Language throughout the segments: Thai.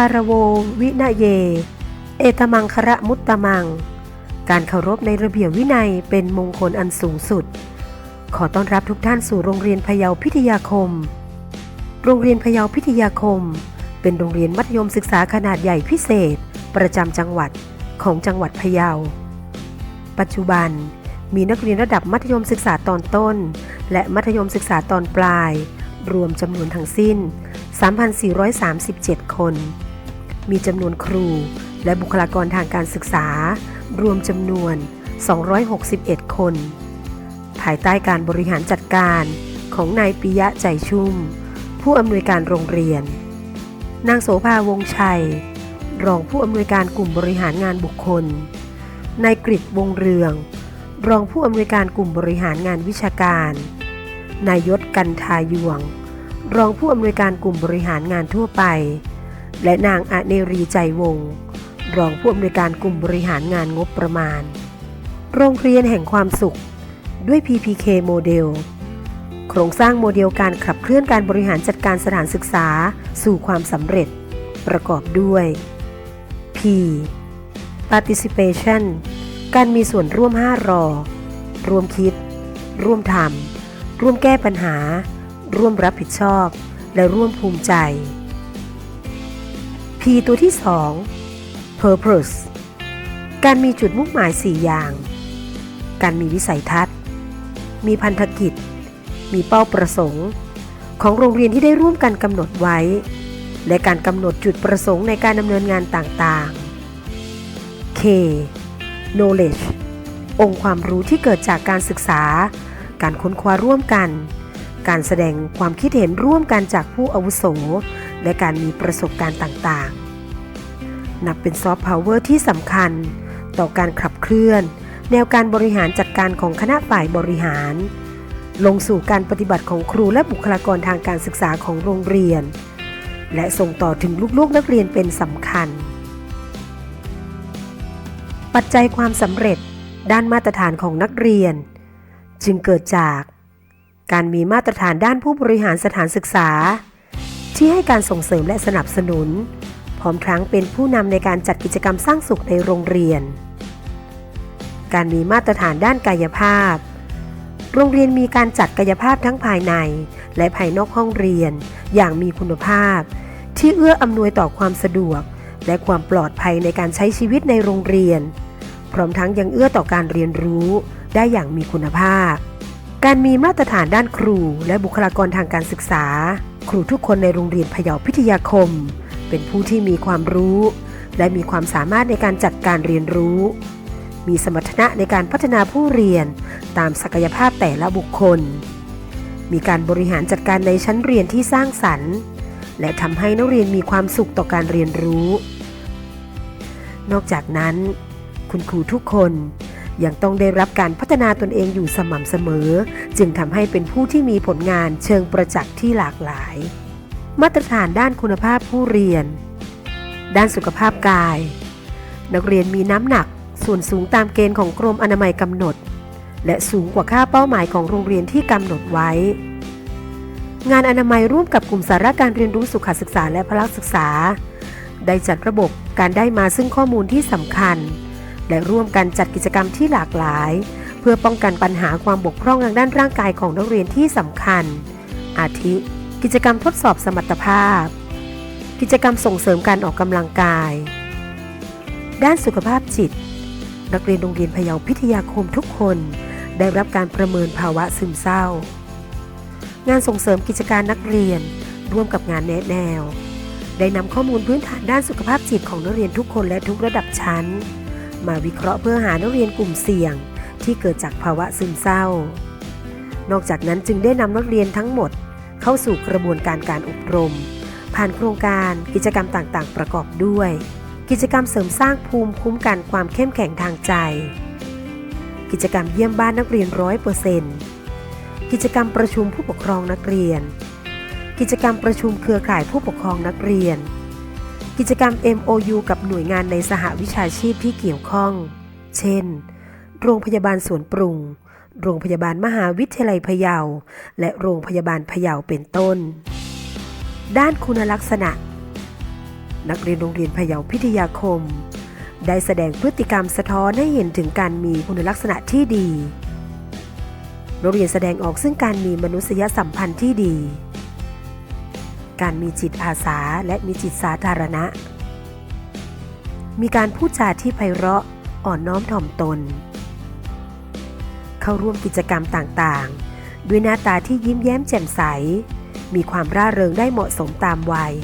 ารโววินาเย เอตมังคระมุตตมัง การเคารพในระเบียบวินัยเป็นมงคลอันสูงสุด ขอต้อนรับทุกท่านสู่โรงเรียนพยาพิทยาคม โรงเรียนพยาพิทยาคม เป็นโรงเรียนมัธยมศึกษาขนาดใหญ่พิเศษ ประจำจังหวัดของจังหวัดพะเยา ปัจจุบันมีนักเรียนระดับมัธยมศึกษาตอนต้น และมัธยมศึกษาตอนปลาย รวมจำนวนทั้งสิ้น 3,437 คน มีจำนวนครู และบุคลากรทางการศึกษา รวมจำนวน 261 คน ภายใต้การบริหารจัดการของนายปิยะใจชุ่ม ผู้อำนวยการโรงเรียน นางโสภาวงชัย รองผู้อำนวยการกลุ่มบริหารงานบุคคล นายกริวงเรือง รองผู้อำนวยการกลุ่มบริหารงานวิชาการ นายยศกันทายวง รองผู้อำนวยการกลุ่มบริหารงานทั่วไป และนางอเนรีใจวงศ์รองผู้อำนวยการกลุ่มบริหารงานงบประมาณ โรงเรียนแห่งความสุข ด้วย PPK โมเดล โครงสร้างโมเดลการขับเคลื่อนการบริหารจัดการสถานศึกษาสู่ความสำเร็จ ประกอบด้วย P Participation การมีส่วนร่วม 5 รอ ร่วมคิด ร่วมทำร่วมแก้ปัญหา ร่วมรับผิดชอบ และร่วมภูมิใจ P ตัวที่ 2 Purpose การมีจุดมุ่งหมาย 4 อย่าง การมีวิสัยทัศน์ มีพันธกิจ มีเป้าประสงค์ ของโรงเรียนที่ได้ร่วมกันกำหนดไว้ และการกำหนดจุดประสงค์ในการดำเนินงานต่างๆ K knowledge องค์ความรู้ที่เกิดจากการศึกษา การค้นคว้าร่วมกัน การแสดงความคิดเห็นร่วมกันจากผู้อาวุโส และการมีประสบการณ์ต่างๆ นับเป็นซอฟต์พาวเวอร์ที่สำคัญ ต่อการขับเคลื่อน แนวการบริหารจัดการของคณะฝ่ายบริหาร ลงสู่การปฏิบัติของครูและบุคลากรทางการศึกษาของโรงเรียน และส่งต่อถึงลูกๆนักเรียนเป็นสำคัญ ปัจจัยความสำเร็จด้านมาตรฐานของนักเรียน จึงเกิดจาก การมีมาตรฐานด้านผู้บริหารสถานศึกษา ที่ให้การส่งเสริมและสนับสนุน พร้อมทั้งเป็นผู้นำในการจัดกิจกรรมสร้างสุขในโรงเรียน การมีมาตรฐานด้านกายภาพ โรงเรียนมีการจัดกายภาพทั้งภายใน และภายนอกห้องเรียน อย่างมีคุณภาพ ที่เอื้ออำนวยต่อความสะดวก และความปลอดภัยในการใช้ชีวิตในโรงเรียน พร้อมทั้งยังเอื้อต่อการเรียนรู้ได้อย่างมีคุณภาพ การมีมาตรฐานด้านครูและบุคลากรทางการศึกษา ครูทุกคนในโรงเรียนพยาพิทยาคม เป็นผู้ที่มีความรู้ และมีความสามารถในการจัดการเรียนรู้ มีสมรรถนะในการพัฒนาผู้เรียนตามศักยภาพแต่ละบุคคล มีการบริหารจัดการในชั้นเรียนที่สร้างสรรค์ และทำให้นักเรียนมีความสุขต่อการเรียนรู้ นอกจากนั้น คุณครูทุกคน ยังต้องได้รับการพัฒนาตนเองอยู่สม่ำเสมอ จึงทำให้เป็นผู้ที่มีผลงานเชิงประจักษ์ที่หลากหลาย มาตรฐานด้านคุณภาพผู้เรียน ด้านสุขภาพกาย นักเรียนมีน้ำหนัก ส่วนสูงตามเกณฑ์ของกรมอนามัยกำหนด และสูงกว่าค่าเป้าหมายของโรงเรียนที่กำหนดไว้ งานอนามัยร่วมกับกลุ่มสาระการเรียนรู้สุขศึกษาและพละศึกษา ได้จัดระบบการได้มาซึ่งข้อมูลที่สำคัญ และร่วมกันจัดกิจกรรมที่หลากหลาย เพื่อป้องกันปัญหาความบกพร่องทางด้านร่างกายของนักเรียนที่สำคัญ อาทิ กิจกรรมทดสอบสมรรถภาพ กิจกรรมส่งเสริมการออกกำลังกาย ด้านสุขภาพจิต นักเรียนโรงเรียนพะเยาพิทยาคมทุกคน ได้รับการประเมินภาวะซึมเศร้า งานส่งเสริมกิจการนักเรียน ร่วมกับงานแนะแนวได้นำข้อมูลพื้นฐานด้านสุขภาพจิตของนักเรียนทุกคนและทุกระดับชั้น มาวิเคราะห์เพื่อหานักเรียนกลุ่มเสี่ยง ที่เกิดจากภาวะซึมเศร้า นอกจากนั้นจึงได้นำนักเรียนทั้งหมด เข้าสู่กระบวนการการอบรม ผ่านโครงการกิจกรรมต่างๆ ประกอบด้วย กิจกรรมเสริมสร้างภูมิคุ้มกันความเข้มแข็งทางใจ กิจกรรมเยี่ยมบ้านนักเรียนร้อยเปอร์เซ็นต์กิจกรรมประชุมผู้ปกครองนักเรียน กิจกรรมประชุมเครือข่ายผู้ปกครองนักเรียน กิจกรรม MOU กับหน่วยงานในสหวิชาชีพที่เกี่ยวข้อง เช่น โรงพยาบาลสวนปรุง โรงพยาบาลมหาวิทยาลัยพะเยา และโรงพยาบาลพะเยาเป็นต้น ด้านคุณลักษณะ นักเรียนโรงเรียนพะเยาพิทยาคม ได้แสดงพฤติกรรมสะท้อนให้เห็นถึงการมีคุณลักษณะที่ดีโรงเรียนแสดงออกซึ่งการมีมนุษยสัมพันธ์ที่ดี การมีจิตอาสาและมีจิตสาธารณะ มีการพูดจาที่ไพเราะอ่อนน้อมถ่อมตน เข้าร่วมกิจกรรมต่างๆ ด้วยหน้าตาที่ยิ้มแย้มแจ่มใส มีความร่าเริงได้เหมาะสมตามวัย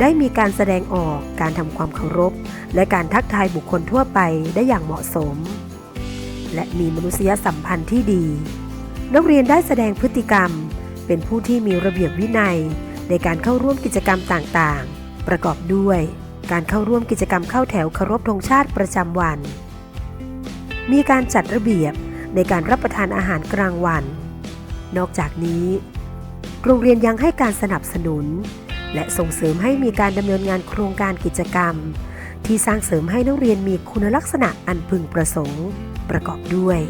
ได้มีการแสดงออกการทำความเคารพ และการทักทายบุคคลทั่วไปได้อย่างเหมาะสม และมีมนุษยสัมพันธ์ที่ดี นักเรียนได้แสดงพฤติกรรม เป็นผู้ที่มีระเบียบวินัย ในการเข้าร่วมกิจกรรมต่างๆ ประกอบด้วย การเข้าร่วมกิจกรรมเข้าแถวเคารพธงชาติประจำวัน มีการจัดระเบียบในการรับประทานอาหารกลางวัน นอกจากนี้ โรงเรียนยังให้การสนับสนุน และส่งเสริมให้มีการดำเนินงานโครงการกิจกรรม ที่สร้างเสริมให้นักเรียนมีคุณลักษณะอันพึงประสงค์ ประกอบด้วย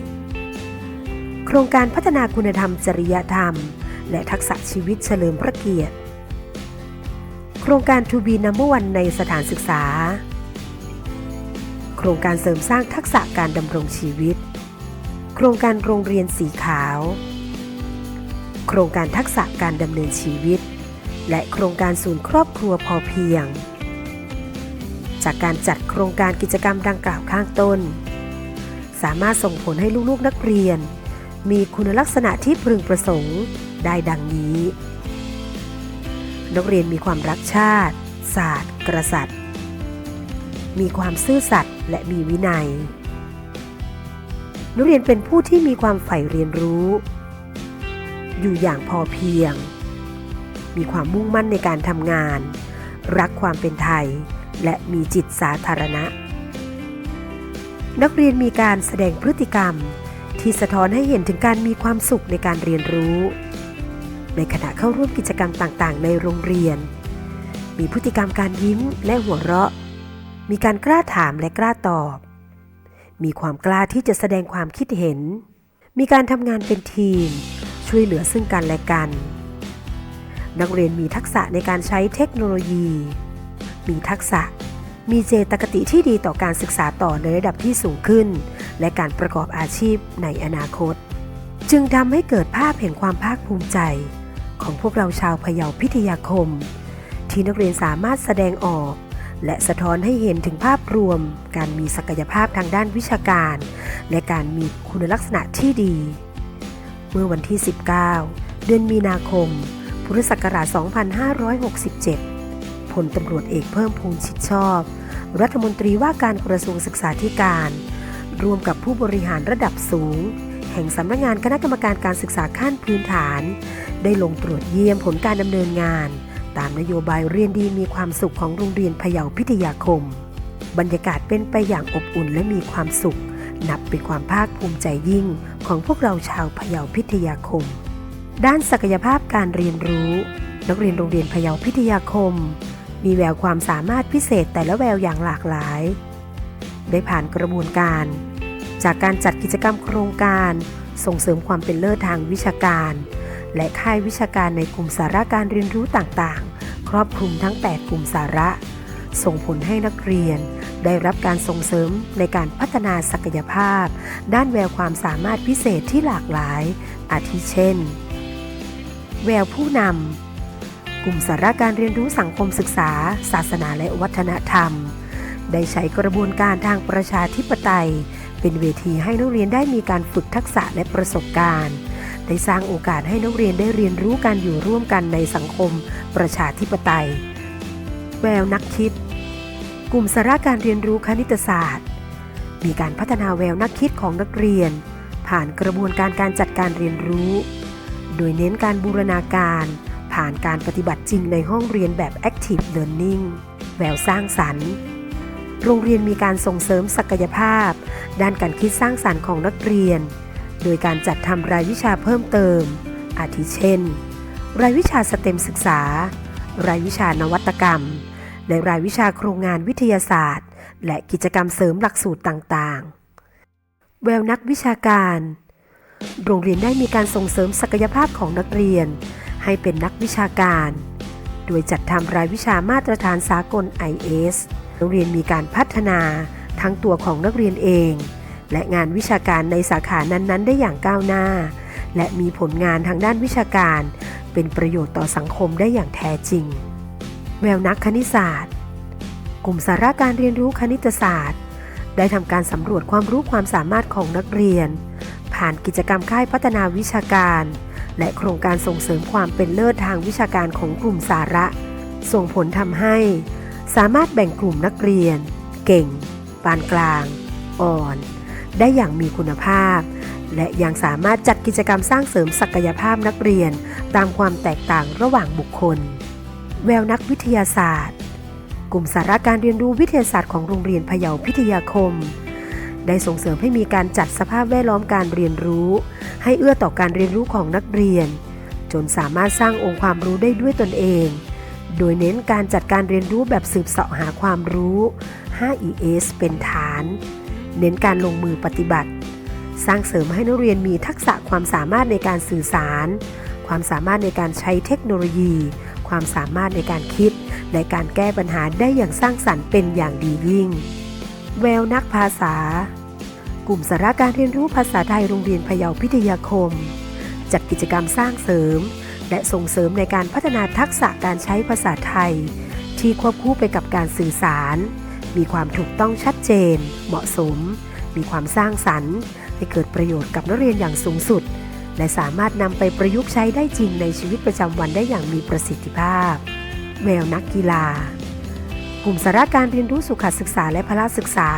โครงการพัฒนาคุณธรรมจริยธรรม และทักษะชีวิตเฉลิมพระเกียรติ โครงการทูบีนัมเบอร์วันในสถานศึกษา โครงการเสริมสร้างทักษะการดำรงชีวิต โครงการโรงเรียนสีขาว โครงการทักษะการดำเนินชีวิต และโครงการศูนย์ครอบครัวพอเพียง จากการจัดโครงการกิจกรรมดังกล่าวข้างต้น สามารถส่งผลให้ลูกๆนักเรียนมีคุณลักษณะที่พึงประสงค์ ได้ดังนี้ นักเรียนมีความรักชาติ ศาสตร์กษัตริย์มีความซื่อสัตย์และมีวินัย นักเรียนเป็นผู้ที่มีความใฝ่เรียนรู้ อยู่อย่างพอเพียง มีความมุ่งมั่นในการทำงาน รักความเป็นไทย และมีจิตสาธารณะ นักเรียนมีการแสดงพฤติกรรมที่สะท้อนให้เห็นถึงการมีความสุขในการเรียนรู้ ในขณะเข้าร่วมกิจกรรมต่างๆ ในโรงเรียน มีพฤติกรรมการยิ้มและหัวเราะ มีการกล้าถามและกล้าตอบ มีความกล้าที่จะแสดงความคิดเห็น มีการทำงานเป็นทีม ช่วยเหลือซึ่งกันและกัน นักเรียนมีทักษะในการใช้เทคโนโลยี มีทักษะมีเจตคติที่ดีต่อการศึกษาต่อในระดับที่สูงขึ้น และการประกอบอาชีพในอนาคต จึงทำให้เกิดภาพแห่งความภาคภูมิใจ ของพวกเราชาวพะเยาพิทยาคม ที่นักเรียนสามารถแสดงออก และสะท้อนให้เห็นถึงภาพรวม การมีศักยภาพทางด้านวิชาการ และการมีคุณลักษณะที่ดี เมื่อวันที่ 19 เดือนมีนาคม พุทธศักราช 2567 พลตำรวจเอกเพิ่มพูนชิดชอบ รัฐมนตรีว่าการกระทรวงศึกษาธิการ ร่วมกับผู้บริหารระดับสูง แห่งสำนักงานคณะกรรมการการศึกษาขั้นพื้นฐาน ได้ลงตรวจเยี่ยมผลการดำเนินงาน ตามนโยบายเรียนดีมีความสุขของโรงเรียนพะเยาพิทยาคม บรรยากาศเป็นไปอย่างอบอุ่นและมีความสุข นับเป็นความภาคภูมิใจยิ่งของพวกเราชาวพะเยาพิทยาคม ด้านศักยภาพการเรียนรู้ นักเรียนโรงเรียนพะเยาพิทยาคม มีแววความสามารถพิเศษแต่ละแววอย่างหลากหลาย ได้ผ่านกระบวนการ จากการจัดกิจกรรมโครงการ ส่งเสริมความเป็นเลิศทางวิชาการ และค่ายวิชาการในกลุ่มสาระการเรียนรู้ต่างๆ ครอบคลุมทั้ง 8 กลุ่มสาระ ส่งผลให้นักเรียน ได้รับการส่งเสริมในการพัฒนาศักยภาพ ด้านแววความสามารถพิเศษที่หลากหลาย อาทิเช่น แววผู้นำกลุ่มสาระการเรียนรู้สังคมศึกษา ศาสนาและวัฒนธรรม ได้ใช้กระบวนการทางประชาธิปไตย เป็นเวทีให้นักเรียนได้มีการฝึกทักษะและประสบการณ์ ได้สร้างโอกาสให้นักเรียนได้เรียนรู้การอยู่ร่วมกันในสังคม ประชาธิปไตย แววนักคิด กลุ่มสาระการเรียนรู้คณิตศาสตร์ มีการพัฒนาแววนักคิดของนักเรียน ผ่านกระบวนการการจัดการเรียนรู้ โดยเน้นการบูรณาการ ผ่านการปฏิบัติจริงในห้องเรียนแบบ Active Learning แววสร้างสรรค์ โรงเรียนมีการส่งเสริมศักยภาพ ด้านการคิดสร้างสรรค์ของนักเรียน โดยการจัดทำรายวิชาเพิ่มเติม อาทิเช่น รายวิชาสเต็มศึกษา รายวิชานวัตกรรม และรายวิชาโครงงานวิทยาศาสตร์ และกิจกรรมเสริมหลักสูตรต่างๆ แววนักวิชาการ โรงเรียนได้มีการส่งเสริมศักยภาพของนักเรียน ให้เป็นนักวิชาการ โดยจัดทำรายวิชามาตรฐานสากล IS รงเรียนมีการพัฒนาทั้งตัวของนักเรียนเอง และงานวิชาการในสาขานั้นๆ ได้อย่างก้าวหน้า และมีผลงานทางด้านวิชาการ เป็นประโยชน์ต่อสังคมได้อย่างแท้จริง แววนักคณิตศาสตร์ กลุ่มสาระการเรียนรู้คณิตศาสตร์ ได้ทำการสำรวจความรู้ความสามารถของนักเรียน ผ่านกิจกรรมค่ายพัฒนาวิชาการ และโครงการส่งเสริมความเป็นเลิศทางวิชาการของกลุ่มสาระ ส่งผลทำให้ สามารถแบ่งกลุ่มนักเรียน เก่ง ปานกลาง อ่อน ได้อย่างมีคุณภาพ และยังสามารถจัดกิจกรรมสร้างเสริมศักยภาพนักเรียน ตามความแตกต่างระหว่างบุคคล แววนักวิทยาศาสตร์ กลุ่มสาระการเรียนรู้วิทยาศาสตร์ของโรงเรียนพะเยาพิทยาคม ได้ส่งเสริมให้มีการจัดสภาพแวดล้อมการเรียนรู้ ให้เอื้อต่อการเรียนรู้ของนักเรียน จนสามารถสร้างองค์ความรู้ได้ด้วยตนเอง โดยเน้นการจัดการเรียนรู้แบบสืบเสาะหาความรู้ 5ES เป็นฐาน เน้นการลงมือปฏิบัติ สร้างเสริมให้นักเรียนมีทักษะความสามารถในการสื่อสาร ความสามารถในการใช้เทคโนโลยี ความสามารถในการคิด และการแก้ปัญหาได้อย่างสร้างสรรค์เป็นอย่างดียิ่ง แววนักภาษา กลุ่มสาระการเรียนรู้ภาษาไทยโรงเรียนพะเยาพิทยาคม จัดกิจกรรมสร้างเสริม และส่งเสริมในการพัฒนาทักษะการใช้ภาษาไทย ที่ควบคู่ไปกับการสื่อสาร มีความถูกต้องชัดเจน เหมาะสม มีความสร้างสรรค์ให้เกิดประโยชน์กับนักเรียนอย่างสูงสุด และสามารถนำไปประยุกต์ใช้ได้จริงในชีวิตประจำวันได้อย่างมีประสิทธิภาพแววนักกีฬากลุ่มสาระการเรียนรู้สุขศึกษาและพละศึกษา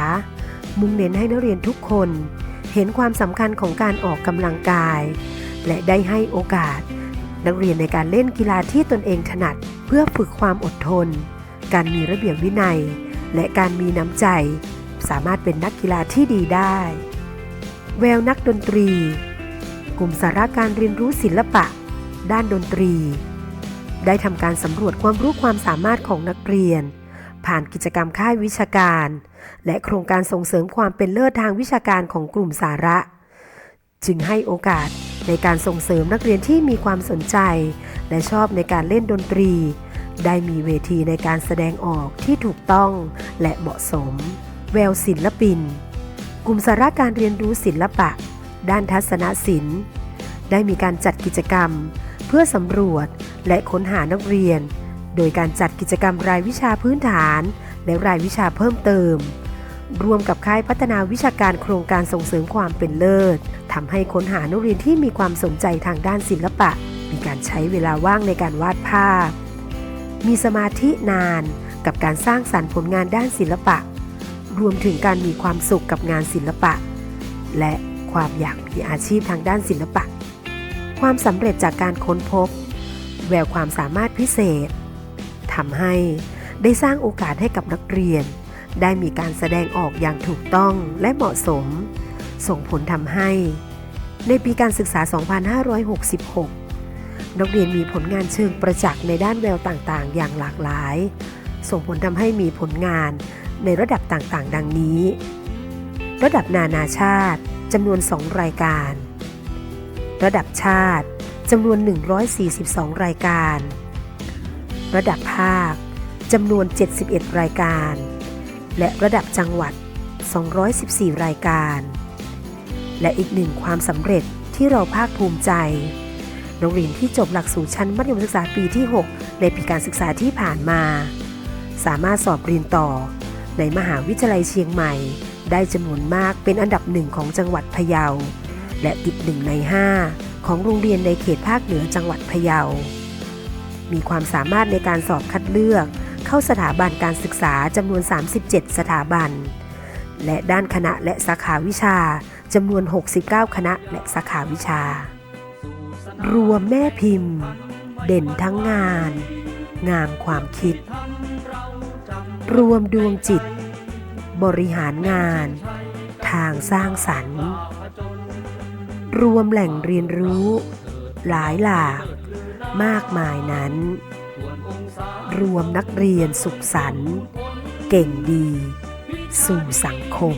มุ่งเน้นให้นักเรียนทุกคน เห็นความสำคัญของการออกกำลังกาย และได้ให้โอกาส นักเรียนในการเล่นกีฬาที่ตนเองถนัด เพื่อฝึกความอดทน การมีระเบียบวินัย และการมีน้ำใจ สามารถเป็นนักกีฬาที่ดีได้ แววนักดนตรี กลุ่มสาระการเรียนรู้ศิลปะ ด้านดนตรี ได้ทำการสำรวจความรู้ความสามารถของนักเรียน ผ่านกิจกรรมค่ายวิชาการ และโครงการส่งเสริมความเป็นเลิศทางวิชาการของกลุ่มสาระ จึงให้โอกาสในการส่งเสริมนักเรียนที่มีความสนใจ และชอบในการเล่นดนตรี ได้มีเวทีในการแสดงออกที่ถูกต้องและเหมาะสม แววศิลปิน กลุ่มสาระการเรียนรู้ศิลปะ ด้านทัศนศิลป์ ได้มีการจัดกิจกรรม เพื่อสำรวจและค้นหานักเรียน โดยการจัดกิจกรรมรายวิชาพื้นฐาน และรายวิชาเพิ่มเติมรวมกับค่ายพัฒนาวิชาการโครงการส่งเสริมความเป็นเลิศ ทำให้ค้นหานักเรียนที่มีความสนใจทางด้านศิลปะ มีการใช้เวลาว่างในการวาดภาพ มีสมาธินานกับการสร้างสรรค์ผลงานด้านศิลปะ รวมถึงการมีความสุขกับงานศิลปะ และความอยากมีอาชีพทางด้านศิลปะ ความสำเร็จจากการค้นพบ แววความสามารถพิเศษทำให้ได้สร้างโอกาสให้กับนักเรียน ได้มีการแสดงออกอย่างถูกต้องและเหมาะสม ส่งผลทำให้ ในปีการศึกษา 2566 นักเรียนมีผลงานเชิงประจักษ์ในด้านแววต่างๆ อย่างหลากหลาย ส่งผลทำให้มีผลงานในระดับต่างๆ ดังนี้ ระดับนานาชาติจำนวน 2 รายการ ระดับชาติจำนวน 142 รายการ ระดับภาคจำนวน 71 รายการ และระดับจังหวัด 214 รายการ และอีกหนึ่งความสำเร็จที่เราภาคภูมิใจโรงเรียนที่จบหลักสูตรชั้นมัธยมศึกษาปีที่ 6 ในปีการศึกษาที่ผ่านมา สามารถสอบเรียนต่อ ในมหาวิทยาลัยเชียงใหม่ ได้จำนวนมากเป็นอันดับหนึ่งของจังหวัดพะเยา และติดหนึ่งใน 5 ของโรงเรียนในเขตภาคเหนือจังหวัดพะเยา มีความสามารถในการสอบคัดเลือก เข้าสถาบันการศึกษาจำนวน 37 สถาบัน และด้านคณะและสาขาวิชา จำนวน 69 คณะและสาขาวิชา รวมแม่พิมพ์ เด่นทั้งงาน งามความคิด รวมดวงจิต บริหารงาน ทางสร้างสรรค์ รวมแหล่งเรียนรู้ หลายหลาก มากมายนั้น รวมนักเรียนสุขสันต์เก่งดี สู่สังคม